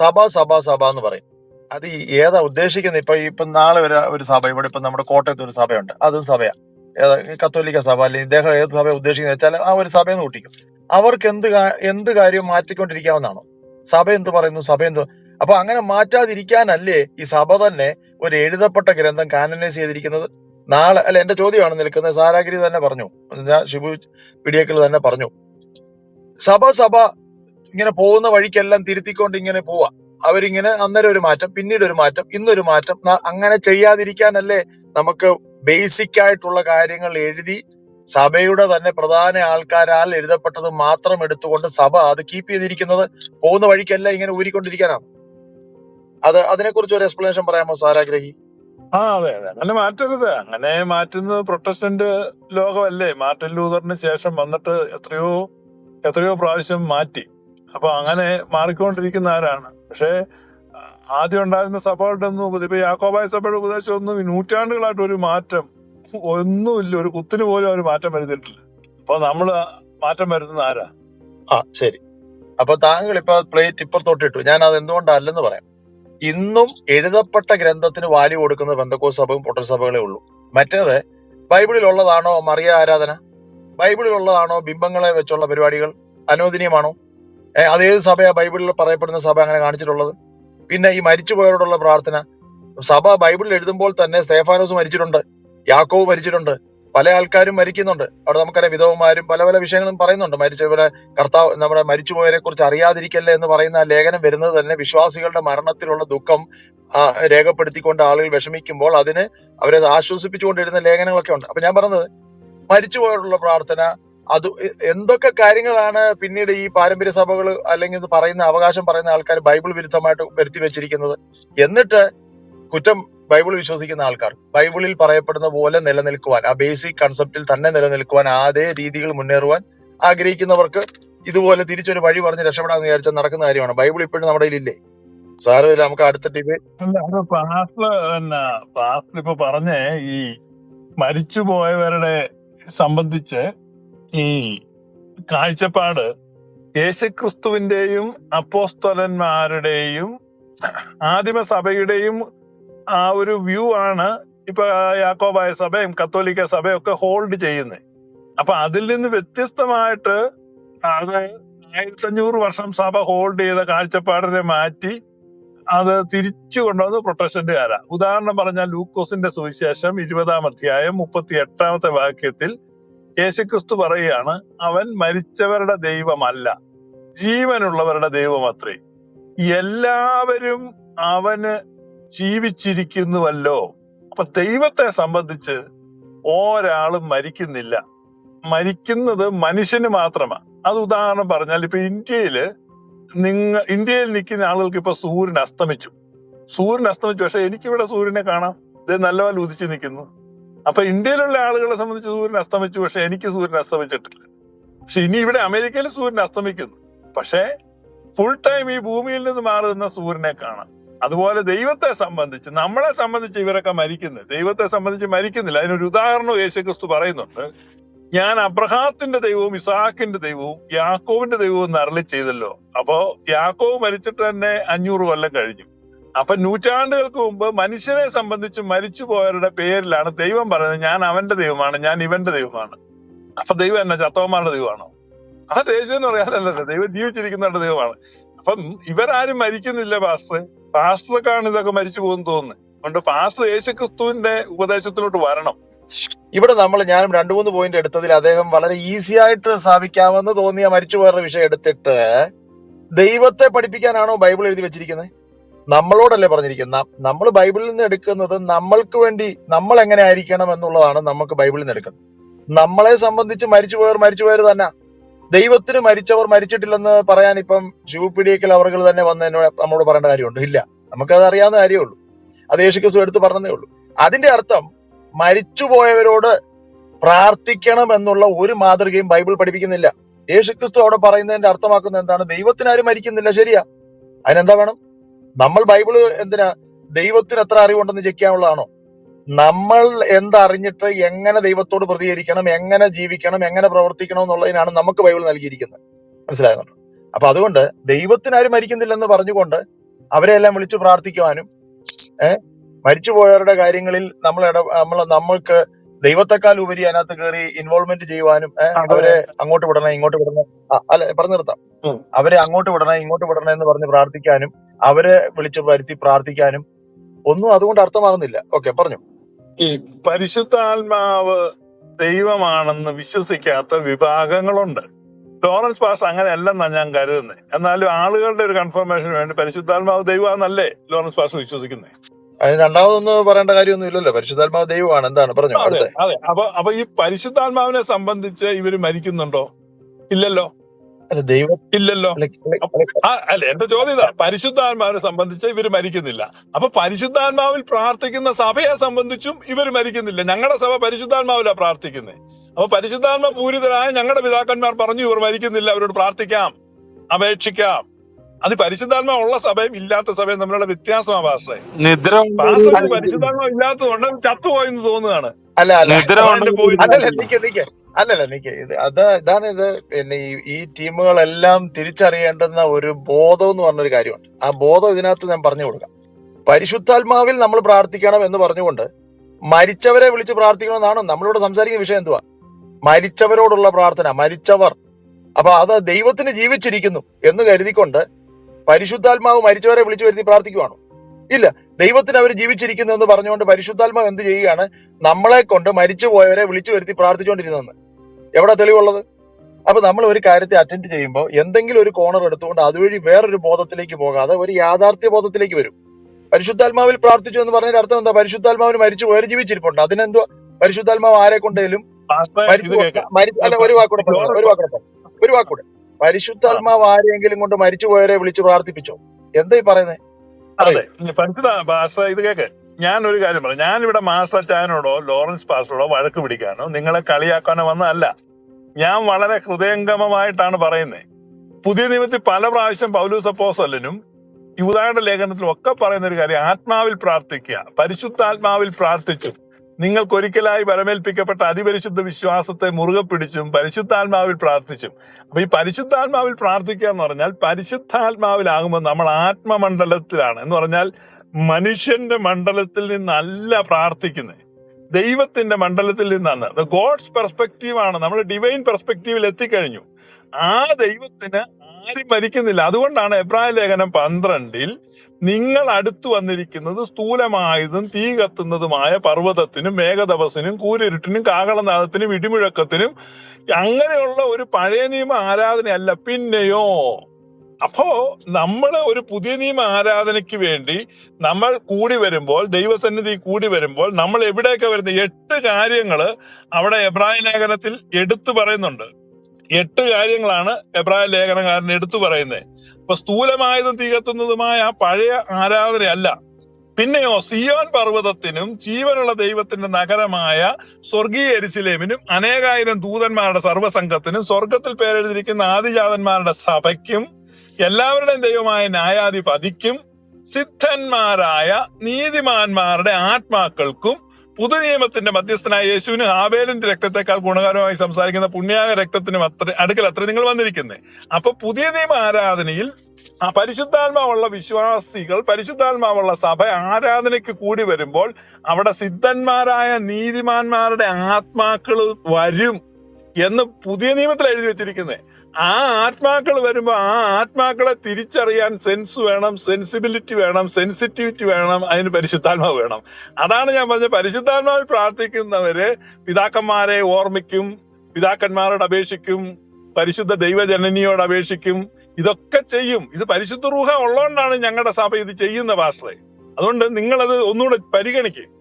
സഭ സഭ സഭ എന്ന് പറയും. അത് ഏതാ ഉദ്ദേശിക്കുന്നത് ഇപ്പൊ ഇപ്പൊ നാളെ ഒരു ഒരു സഭ ഇവിടെ ഇപ്പൊ നമ്മുടെ കോട്ടയത്ത് ഒരു സഭയുണ്ട്. അതും സഭയാ. ഏതാ കത്തോലിക്ക സഭ അല്ലെങ്കിൽ ഇദ്ദേഹം ഏത് സഭ ഉദ്ദേശിക്കുന്നത് വെച്ചാൽ ആ ഒരു സഭയെന്ന് കൂട്ടിക്കും അവർക്ക് എന്ത് എന്ത് കാര്യവും മാറ്റിക്കൊണ്ടിരിക്കാവുന്നതാണോ? സഭ എന്ത് പറയുന്നു? സഭ എന്ത് അപ്പൊ അങ്ങനെ മാറ്റാതിരിക്കാനല്ലേ ഈ സഭ തന്നെ ഒരു എഴുതപ്പെട്ട ഗ്രന്ഥം കാനനൈസ് ചെയ്തിരിക്കുന്നത്? നാളെ അല്ല എന്റെ ചോദ്യമാണ് നിൽക്കുന്നത് സാരാഗിരി തന്നെ പറഞ്ഞു. ഞാൻ ഷിബു പിടിയക്കൽ തന്നെ പറഞ്ഞു. സഭ സഭ ഇങ്ങനെ പോകുന്ന വഴിക്കെല്ലാം തിരുത്തിക്കൊണ്ട് ഇങ്ങനെ പോവാ. അവരിങ്ങനെ അന്നേരം ഒരു മാറ്റം പിന്നീട് ഒരു മാറ്റം ഇന്നൊരു മാറ്റം. അങ്ങനെ ചെയ്യാതിരിക്കാനല്ലേ നമുക്ക് ബേസിക് ആയിട്ടുള്ള കാര്യങ്ങൾ എഴുതി സഭയുടെ തന്നെ പ്രധാന ആൾക്കാരാൽ എഴുതപ്പെട്ടത് മാത്രം എടുത്തുകൊണ്ട് സഭ അത് കീപ്പ് ചെയ്തിരിക്കുന്നത് പോകുന്ന വഴിക്കല്ല ഇങ്ങനെ ഊരിക്കൊണ്ടിരിക്കാനാണ് അത് അതിനെക്കുറിച്ച് ഒരു എക്സ്പ്ലനേഷൻ പറയാമോ സാരാഗ്രഹി ആ അതെ അതെ. അങ്ങനെ മാറ്റരുത്. അങ്ങനെ മാറ്റുന്നത് പ്രൊട്ടസ്റ്റന്റ് ലോകമല്ലേ? മാർട്ടിൻ ലൂതറിന് ശേഷം വന്നിട്ട് എത്രയോ എത്രയോ പ്രാവശ്യം മാറ്റി. അപ്പൊ അങ്ങനെ മാറിക്കൊണ്ടിരിക്കുന്ന ആരാണ്? പക്ഷേ ആദ്യം ഉണ്ടായിരുന്ന സഭകളുടെ ഒന്നും ഉപദേശം ഇപ്പൊ യാക്കോബായ സഭയുടെ ഉപദേശം ഒന്നും നൂറ്റാണ്ടുകളായിട്ട് ഒരു മാറ്റം ഒന്നുമില്ല. ഒരു കുത്തിന് പോലും ഒരു മാറ്റം വരുത്തിയിട്ടില്ല. അപ്പൊ നമ്മൾ മാറ്റം വരുത്തുന്ന ആരാ? ആ ശരി. അപ്പൊ താങ്കൾ ഇപ്പൊ പ്ലേറ്റ് ഇപ്പുറത്തോട്ടിട്ടു ഞാൻ അത് എന്തുകൊണ്ടല്ലെന്ന് പറയാം. ഇന്നും എഴുതപ്പെട്ട ഗ്രന്ഥത്തിന് വാല്യൂ കൊടുക്കുന്ന ബന്ധക്കോ സഭയും പൊട്ടൽ സഭകളേ ഉള്ളൂ. മറ്റേത് ബൈബിളിൽ ഉള്ളതാണോ മറിയ ആരാധന? ബൈബിളിൽ ഉള്ളതാണോ ബിംബങ്ങളെ വെച്ചുള്ള പരിപാടികൾ? അനുവദനീയമാണോ? അതേത് സഭയാ? ബൈബിളിൽ പറയപ്പെടുന്ന സഭ അങ്ങനെ കാണിച്ചിട്ടുള്ളത്? പിന്നെ ഈ മരിച്ചുപോയവരോടുള്ള പ്രാർത്ഥന. സഭ ബൈബിളിൽ എഴുതുമ്പോൾ തന്നെ സ്തേഫാനോസ് മരിച്ചിട്ടുണ്ട് യാക്കോവ് മരിച്ചിട്ടുണ്ട് പല ആൾക്കാരും മരിക്കുന്നുണ്ട്. അവിടെ നമുക്കറിയാം വിധവമാരും പല പല വിഷയങ്ങളും പറയുന്നുണ്ട്. മരിച്ചവരെ കർത്താവ് നമ്മുടെ മരിച്ചുപോയവരെ കുറിച്ച് അറിയാതിരിക്കല്ലേ എന്ന് പറയുന്ന ലേഖനം വരുന്നത് തന്നെ വിശ്വാസികളുടെ മരണത്തിലുള്ള ദുഃഖം രേഖപ്പെടുത്തിക്കൊണ്ട് ആളുകൾ വിഷമിക്കുമ്പോൾ അതിന് അവരെ ആശ്വസിപ്പിച്ചുകൊണ്ടിരുന്ന ലേഖനങ്ങളൊക്കെ ഉണ്ട്. അപ്പൊ ഞാൻ പറഞ്ഞത് മരിച്ചുപോയവരോടുള്ള പ്രാർത്ഥന അത് എന്തൊക്കെ കാര്യങ്ങളാണ് പിന്നീട് ഈ പാരമ്പര്യ സഭകൾ അല്ലെങ്കിൽ പറയുന്ന അവകാശം പറയുന്ന ആൾക്കാർ ബൈബിൾ വിരുദ്ധമായിട്ട് വരുത്തി വെച്ചിരിക്കുന്നത്? എന്നിട്ട് കുറ്റം ബൈബിൾ വിശ്വസിക്കുന്ന ആൾക്കാർ ബൈബിളിൽ പറയപ്പെടുന്ന പോലെ നിലനിൽക്കുവാൻ ആ ബേസിക് കൺസെപ്റ്റിൽ തന്നെ നിലനിൽക്കുവാൻ അതേ രീതികൾ മുന്നേറുവാൻ ആഗ്രഹിക്കുന്നവർക്ക് ഇതുപോലെ തിരിച്ചൊരു വഴി പറഞ്ഞ് രക്ഷപ്പെടാന്ന് വിചാരിച്ചാൽ നടക്കുന്ന കാര്യമാണ്. ബൈബിൾ ഇപ്പോഴും നമ്മുടെ കയ്യിലില്ലേ? സാരമില്ല നമുക്ക് അടുത്ത ഇപ്പൊ പറഞ്ഞേ ഈ മരിച്ചുപോയവരുടെ സംബന്ധിച്ച് ഈ കാഴ്ചപ്പാട് യേശുക്രിസ്തുവിന്റെയും അപ്പോസ്തലന്മാരുടെയും ആദിമസഭയുടെയും ആ ഒരു വ്യൂ ആണ് ഇപ്പൊ യാക്കോബായ സഭയും കത്തോലിക്ക സഭയും ഒക്കെ ഹോൾഡ് ചെയ്യുന്നത്. അപ്പൊ അതിൽ നിന്ന് വ്യത്യസ്തമായിട്ട് അത് ആയിരത്തി അഞ്ഞൂറ് വർഷം സഭ ഹോൾഡ് ചെയ്ത കാഴ്ചപ്പാടിനെ മാറ്റി അത് തിരിച്ചു കൊണ്ടുവന്ന് പ്രൊട്ടസ്റ്റന്റുകാരാ. ഉദാഹരണം പറഞ്ഞാൽ ലൂക്കോസിന്റെ സുവിശേഷം ഇരുപതാം അധ്യായം മുപ്പത്തി എട്ടാമത്തെ വാക്യത്തിൽ യേശുക്രിസ്തു പറയുകയാണ് അവൻ മരിച്ചവരുടെ ദൈവമല്ല ജീവനുള്ളവരുടെ ദൈവമത്രേ എല്ലാവരും അവന് ജീവിച്ചിരിക്കുന്നുവല്ലോ. അപ്പൊ ദൈവത്തെ സംബന്ധിച്ച് ഒരാളും മരിക്കുന്നില്ല. മരിക്കുന്നത് മനുഷ്യന് മാത്രമാണ് അത് ഉദാഹരണം പറഞ്ഞാൽ ഇപ്പൊ ഇന്ത്യയിൽ നിങ്ങ ഇന്ത്യയിൽ നിൽക്കുന്ന ആളുകൾക്ക് ഇപ്പൊ സൂര്യൻ അസ്തമിച്ചു. സൂര്യൻ അസ്തമിച്ചു. പക്ഷെ എനിക്കിവിടെ സൂര്യനെ കാണാം. ഇത് നല്ലപോലെ ഉദിച്ചു നിൽക്കുന്നു. അപ്പൊ ഇന്ത്യയിലുള്ള ആളുകളെ സംബന്ധിച്ച് സൂര്യൻ അസ്തമിച്ചു പക്ഷെ എനിക്ക് സൂര്യൻ അസ്തമിച്ചിട്ടില്ല. പക്ഷെ ഇനി ഇവിടെ അമേരിക്കയിൽ സൂര്യൻ അസ്തമിക്കുന്നു. പക്ഷേ ഫുൾ ടൈം ഈ ഭൂമിയിൽ നിന്ന് മാറുന്ന സൂര്യനെ കാണാം. അതുപോലെ ദൈവത്തെ സംബന്ധിച്ച് നമ്മളെ സംബന്ധിച്ച് ഇവരൊക്കെ മരിക്കുന്നത് ദൈവത്തെ സംബന്ധിച്ച് മരിക്കുന്നില്ല. അതിനൊരു ഉദാഹരണം യേശുക്രിസ്തു പറയുന്നുണ്ട്. ഞാൻ അബ്രഹാത്തിന്റെ ദൈവവും ഇസാഖിന്റെ ദൈവവും യാക്കോവിന്റെ ദൈവവും എന്ന് ചെയ്തല്ലോ. അപ്പോ യാക്കോവ് മരിച്ചിട്ട് തന്നെ അഞ്ഞൂറ് കൊല്ലം കഴിഞ്ഞു. അപ്പൊ നൂറ്റാണ്ടുകൾക്ക് മുമ്പ് മനുഷ്യനെ സംബന്ധിച്ച് മരിച്ചുപോയവരുടെ പേരിലാണ് ദൈവം പറയുന്നത് ഞാൻ അവന്റെ ദൈവമാണ് ഞാൻ ഇവന്റെ ദൈവമാണ്. അപ്പൊ ദൈവം എന്നാ ചത്തവന്മാരുടെ ദൈവമാണോ? ആ ദേശം അറിയാതല്ലോ ദൈവം ജീവിച്ചിരിക്കുന്നവരുടെ ദൈവമാണ്. അപ്പം ഇവരാരും മരിക്കുന്നില്ല പാസ്റ്റർ പാസ്റ്റർക്കാണ് ഇതൊക്കെ മരിച്ചു പോകുന്നു തോന്നുന്നത് അതുകൊണ്ട് പാസ്റ്റർ യേശുക്രിസ്തുവിന്റെ ഉപദേശത്തിലോട്ട് വരണം. ഇവിടെ നമ്മൾ ഞാനും രണ്ടു മൂന്ന് പോയിന്റ് എടുത്തതിൽ അദ്ദേഹം വളരെ ഈസി ആയിട്ട് സ്ഥാപിക്കാമെന്ന് തോന്നിയ മരിച്ചുപോയവരുടെ വിഷയം എടുത്തിട്ട് ദൈവത്തെ പഠിപ്പിക്കാനാണോ ബൈബിൾ എഴുതി വെച്ചിരിക്കുന്നത്? നമ്മളോടല്ലേ പറഞ്ഞിരിക്കുന്ന നമ്മൾ ബൈബിളിൽ നിന്ന് എടുക്കുന്നത് നമ്മൾക്ക് വേണ്ടി നമ്മൾ എങ്ങനെ ആയിരിക്കണം എന്നുള്ളതാണ് നമുക്ക് ബൈബിളിൽ നിന്ന് എടുക്കുന്നത്. നമ്മളെ സംബന്ധിച്ച് മരിച്ചുപോയവർ മരിച്ചുപോയവർ തന്നെ. ദൈവത്തിന് മരിച്ചവർ മരിച്ചിട്ടില്ലെന്ന് പറയാൻ ഇപ്പം ശിവപ്പിടിയേക്കൽ അവർകൾ തന്നെ വന്ന് എന്നോട് നമ്മോട് പറയേണ്ട കാര്യമുണ്ട്. ഇല്ല. നമുക്കത് അറിയാവുന്ന കാര്യമേ ഉള്ളൂ അത് യേശുക്രിസ്തു എടുത്ത് പറഞ്ഞതേ ഉള്ളൂ. അതിന്റെ അർത്ഥം മരിച്ചുപോയവരോട് പ്രാർത്ഥിക്കണം എന്നുള്ള ഒരു മാതൃകയും ബൈബിൾ പഠിപ്പിക്കുന്നില്ല. യേശുക്രിസ്തു അവിടെ പറയുന്നതിന്റെ അർത്ഥമാക്കുന്നത് എന്താണ്? ദൈവത്തിന് ആരും മരിക്കുന്നില്ല. ശരിയാ. അതിനെന്താ വേണം? നമ്മൾ ബൈബിൾ എന്തിനാ? ദൈവത്തിന് എത്ര അറിവുണ്ടെന്ന് ചെക്ക് ചെയ്യാനുള്ളതാണോ നമ്മൾ എന്തറിഞ്ഞിട്ട് എങ്ങനെ ദൈവത്തോട് പ്രതികരിക്കണം എങ്ങനെ ജീവിക്കണം എങ്ങനെ പ്രവർത്തിക്കണം എന്നുള്ളതിനാണ് നമുക്ക് ബൈബിൾ നൽകിയിരിക്കുന്നത്. മനസ്സിലാകുന്നുണ്ടോ? അപ്പൊ അതുകൊണ്ട് ദൈവത്തിന് ആരും മരിക്കുന്നില്ലെന്ന് പറഞ്ഞുകൊണ്ട് അവരെ എല്ലാം വിളിച്ച് പ്രാർത്ഥിക്കുവാനും ഏഹ് മരിച്ചുപോയവരുടെ കാര്യങ്ങളിൽ നമ്മൾ ഇട നമ്മൾ നമ്മൾക്ക് ദൈവത്തെക്കാൾ ഉപരി അതിനകത്ത് കയറി ഇൻവോൾവ്മെന്റ് ചെയ്യുവാനും അവരെ അങ്ങോട്ട് വിടണേ ഇങ്ങോട്ട് വിടണേ. അല്ലെ അല്ല പറഞ്ഞു നിർത്താം. അവരെ അങ്ങോട്ട് വിടണേ ഇങ്ങോട്ട് വിടണേ എന്ന് പറഞ്ഞ് പ്രാർത്ഥിക്കാനും അവരെ വിളിച്ച് വരുത്തി പ്രാർത്ഥിക്കാനും ഒന്നും അതുകൊണ്ട് അർത്ഥമാകുന്നില്ല. ഓക്കെ പറഞ്ഞു. ഈ പരിശുദ്ധാത്മാവ് ദൈവമാണെന്ന് വിശ്വസിക്കാത്ത വിഭാഗങ്ങളുണ്ട്. ലോറൻസ് പാസ് അങ്ങനെയല്ലെന്നാണ് ഞാൻ കരുതുന്നത് എന്നാലും ആളുകളുടെ ഒരു കൺഫർമേഷൻ വേണ്ടി പരിശുദ്ധാത്മാവ് ദൈവമാണെന്നല്ലേ ലോറൻസ് പാസ് വിശ്വസിക്കുന്നത് അതിന് രണ്ടാമതൊന്നും പറയേണ്ട കാര്യമൊന്നും ഇല്ലല്ലോ പരിശുദ്ധാത്മാവ് ദൈവമാണ്. എന്താണ്? പറഞ്ഞു അതെ അതെ. അപ്പൊ അപ്പൊ ഈ പരിശുദ്ധാത്മാവിനെ സംബന്ധിച്ച് ഇവർ മരിക്കുന്നുണ്ടോ? ഇല്ലല്ലോ. അല്ല ദൈവം ഇല്ലല്ലോ. ആ അല്ല എന്റെ ചോദ്യം ഇതാ. പരിശുദ്ധാത്മാവിനെ സംബന്ധിച്ച് ഇവർ മരിക്കുന്നില്ല. അപ്പൊ പരിശുദ്ധാത്മാവിൽ പ്രാർത്ഥിക്കുന്ന സഭയെ സംബന്ധിച്ചും ഇവർ മരിക്കുന്നില്ല. ഞങ്ങളുടെ സഭ പരിശുദ്ധാത്മാവിലാ പ്രാർത്ഥിക്കുന്നത് അപ്പൊ പരിശുദ്ധാത്മ പൂരിതരായ ഞങ്ങളുടെ പിതാക്കന്മാർ പറഞ്ഞു ഇവർ മരിക്കുന്നില്ല. അവരോട് പ്രാർത്ഥിക്കാം. അപേക്ഷിക്കാം. അത് പരിശുദ്ധാത്മ ഉള്ള സഭയും ഇല്ലാത്ത സഭയും തമ്മിലുള്ള വ്യത്യാസമാണ് പാസ്റ്ററെ. നിദ്ര പരിശുദ്ധാത്മാവ് ഇല്ലാത്തതുകൊണ്ട് ചത്തുപോയെന്ന് തോന്നുകയാണ്. അല്ല അല്ല. നിദ്ര പോയി നിക്ക് നിക്ക്. അല്ലല്ല എനിക്ക് ഇത് അത് ഇതാണ് ഇത്. പിന്നെ ഈ ഈ ടീമുകളെല്ലാം തിരിച്ചറിയേണ്ടുന്ന ഒരു ബോധം എന്ന് പറഞ്ഞൊരു കാര്യമുണ്ട്. ആ ബോധം ഇതിനകത്ത് ഞാൻ പറഞ്ഞു കൊടുക്കാം. പരിശുദ്ധാത്മാവിൽ നമ്മൾ പ്രാർത്ഥിക്കണം എന്ന് പറഞ്ഞുകൊണ്ട് മരിച്ചവരെ വിളിച്ച് പ്രാർത്ഥിക്കണമെന്നാണ്? നമ്മളിവിടെ സംസാരിക്കുന്ന വിഷയം എന്തുവാ? മരിച്ചവരോടുള്ള പ്രാർത്ഥന മരിച്ചവർ. അപ്പൊ അത് ദൈവത്തിന് ജീവിച്ചിരിക്കുന്നു എന്ന് കരുതിക്കൊണ്ട് പരിശുദ്ധാത്മാവ് മരിച്ചവരെ വിളിച്ചു വരുത്തി പ്രാർത്ഥിക്കുവാണോ? ഇല്ല ദൈവത്തിന് അവർ ജീവിച്ചിരിക്കുന്നു എന്ന് പറഞ്ഞുകൊണ്ട് പരിശുദ്ധാത്മാവ് എന്ത് ചെയ്യുകയാണ്? നമ്മളെ കൊണ്ട് മരിച്ചുപോയവരെ വിളിച്ചു വരുത്തി പ്രാർത്ഥിച്ചുകൊണ്ടിരുന്നെന്ന് എവിടെ തെളിവുള്ളത്? അപ്പൊ നമ്മൾ ഒരു കാര്യത്തെ അറ്റൻഡ് ചെയ്യുമ്പോൾ എന്തെങ്കിലും ഒരു കോണർ എടുത്തുകൊണ്ട് അതുവഴി വേറൊരു ബോധത്തിലേക്ക് പോകാതെ ഒരു യാഥാർത്ഥ്യ ബോധത്തിലേക്ക് വരും. പരിശുദ്ധാത്മാവിൽ പ്രാർത്ഥിച്ചു എന്ന് പറഞ്ഞതിന്റെ അർത്ഥം എന്താ? പരിശുദ്ധാത്മാവിന് മരിച്ചു പോയവർ ജീവിച്ചിരിപ്പുണ്ട്. അതിനെന്തോ പരിശുദ്ധാത്മാവ് ആരെ കൊണ്ടേലും അല്ല ഒരു വാക്കൂടെ പറഞ്ഞു ഒരു വാക്കൂടെ പറഞ്ഞു ഒരു വാക്കൂടെ പരിശുദ്ധാത്മാവ് ആരെങ്കിലും കൊണ്ട് മരിച്ചു പോയവരെ വിളിച്ച് പ്രാർത്ഥിപ്പിച്ചോ? എന്താ ഈ പറയുന്നത് അതെ. പരിശുദ്ധ ഭാഷ ഇത് കേക്ക്. ഞാൻ ഒരു കാര്യം പറയാം. ഞാൻ ഇവിടെ മാസ്റ്റർ ചാനോടോ ലോറൻസ് പാസ്റ്ററോടോ വഴക്ക് പിടിക്കാനോ നിങ്ങളെ കളിയാക്കാനോ വന്നതല്ല. ഞാൻ വളരെ ഹൃദയംഗമമായിട്ടാണ് പറയുന്നത് പുതിയ നിയമത്തിൽ പല പ്രാവശ്യം പൗലൂസ് അപ്പോസ്തലനും യൂതായുടെ ലേഖനത്തിലും ഒക്കെ പറയുന്ന ഒരു കാര്യം ആത്മാവിൽ പ്രാർത്ഥിക്കുക പരിശുദ്ധാത്മാവിൽ പ്രാർത്ഥിച്ചും. നിങ്ങൾക്ക് ഒരിക്കലായി വരമേൽപ്പിക്കപ്പെട്ട അതിപരിശുദ്ധ വിശ്വാസത്തെ മുറുകെ പിടിച്ചും പരിശുദ്ധാത്മാവിൽ പ്രാർത്ഥിച്ചും. അപ്പൊ ഈ പരിശുദ്ധാത്മാവിൽ പ്രാർത്ഥിക്കുക എന്ന് പറഞ്ഞാൽ പരിശുദ്ധാത്മാവിലാകുമ്പോൾ നമ്മൾ ആത്മമണ്ഡലത്തിലാണ്. എന്ന് പറഞ്ഞാൽ മനുഷ്യന്റെ മണ്ഡലത്തിൽ നിന്നല്ല പ്രാർത്ഥിക്കുന്നത് ദൈവത്തിന്റെ മണ്ഡലത്തിൽ നിന്നാണ്. ഗോഡ്സ് പെർസ്പെക്റ്റീവ് ആണ്. നമ്മൾ ഡിവൈൻ പെർസ്പെക്റ്റീവിൽ എത്തിക്കഴിഞ്ഞു. ആ ദൈവത്തിന് ആരും മരിക്കുന്നില്ല. അതുകൊണ്ടാണ് എബ്രാഹിം ലേഖനം പന്ത്രണ്ടിൽ നിങ്ങൾ അടുത്തു വന്നിരിക്കുന്നത് സ്ഥൂലമായതും തീ കത്തുന്നതുമായ പർവതത്തിനും മേഘതപസിനും കൂരിരുട്ടിനും കാകളനാഥത്തിനും ഇടിമുഴക്കത്തിനും അങ്ങനെയുള്ള ഒരു പഴയ നിയമ ആരാധനയല്ല. പിന്നെയോ അപ്പോ നമ്മൾ ഒരു പുതിയ നിയമ ആരാധനയ്ക്ക് വേണ്ടി നമ്മൾ കൂടി വരുമ്പോൾ ദൈവസന്നിധി കൂടി വരുമ്പോൾ നമ്മൾ എവിടെയൊക്കെ വരുന്ന എട്ട് കാര്യങ്ങൾ അവിടെ എബ്രാഹിം ലേഖനത്തിൽ എടുത്തു പറയുന്നുണ്ട്. എട്ട് കാര്യങ്ങളാണ് എബ്രാഹിം ലേഖനകാരൻ എടുത്തു പറയുന്നത്. അപ്പൊ സ്ഥൂലമായതും തീകത്തുന്നതുമായ പഴയ ആരാധനയല്ല. പിന്നെയോ സിയോൻ പർവതത്തിനും ജീവനുള്ള ദൈവത്തിന്റെ നഗരമായ സ്വർഗീയ എരിശിലേമിനും അനേകായിരം ദൂതന്മാരുടെ സർവസംഘത്തിനും സ്വർഗത്തിൽ പേരെഴുതിയിരിക്കുന്ന ആദിജാതന്മാരുടെ സഭയ്ക്കും എല്ലാവരുടെയും ദൈവമായ ന്യായാധിപതിക്കും സിദ്ധന്മാരായ നീതിമാന്മാരുടെ ആത്മാക്കൾക്കും പുതുനിയമത്തിന്റെ മധ്യസ്ഥനായ യേശുവിന് ഹാബേലിന്റെ രക്തത്തെക്കാൾ ഗുണകരമായി സംസാരിക്കുന്ന പുണ്യായ രക്തത്തിനും അത്ര അടുക്കൽ അത്ര നിങ്ങൾ വന്നിരിക്കുന്നത് അപ്പൊ പുതിയ നിയമ ആരാധനയിൽ പരിശുദ്ധാത്മാവുള്ള വിശ്വാസികൾ പരിശുദ്ധാത്മാവുള്ള സഭ ആരാധനയ്ക്ക് കൂടി വരുമ്പോൾ അവിടെ സിദ്ധന്മാരായ നീതിമാന്മാരുടെ ആത്മാക്കൾ വരും എന്ന് പുതിയ നിയമത്തിൽ എഴുതി വെച്ചിരിക്കുന്നത് ആ ആത്മാക്കൾ വരുമ്പോൾ ആ ആത്മാക്കളെ തിരിച്ചറിയാൻ സെൻസ് വേണം സെൻസിബിലിറ്റി വേണം സെൻസിറ്റിവിറ്റി വേണം അതിന് പരിശുദ്ധാത്മാവ് വേണം. അതാണ് ഞാൻ പറഞ്ഞത്. പരിശുദ്ധാത്മാവിൽ പ്രാർത്ഥിക്കുന്നവര് പിതാക്കന്മാരെ ഓർമ്മിക്കും പിതാക്കന്മാരോട് അപേക്ഷിക്കും പരിശുദ്ധ ദൈവജനനിയോട് അപേക്ഷിക്കും ഇതൊക്കെ ചെയ്യും. ഇത് പരിശുദ്ധ റൂഹ ഉള്ളതുകൊണ്ടാണ് ഞങ്ങളുടെ സഭ ഇത് ചെയ്യുന്ന പാസ്റ്ററെ. അതുകൊണ്ട് നിങ്ങളത് ഒന്നുകൂടെ പരിഗണിക്കുക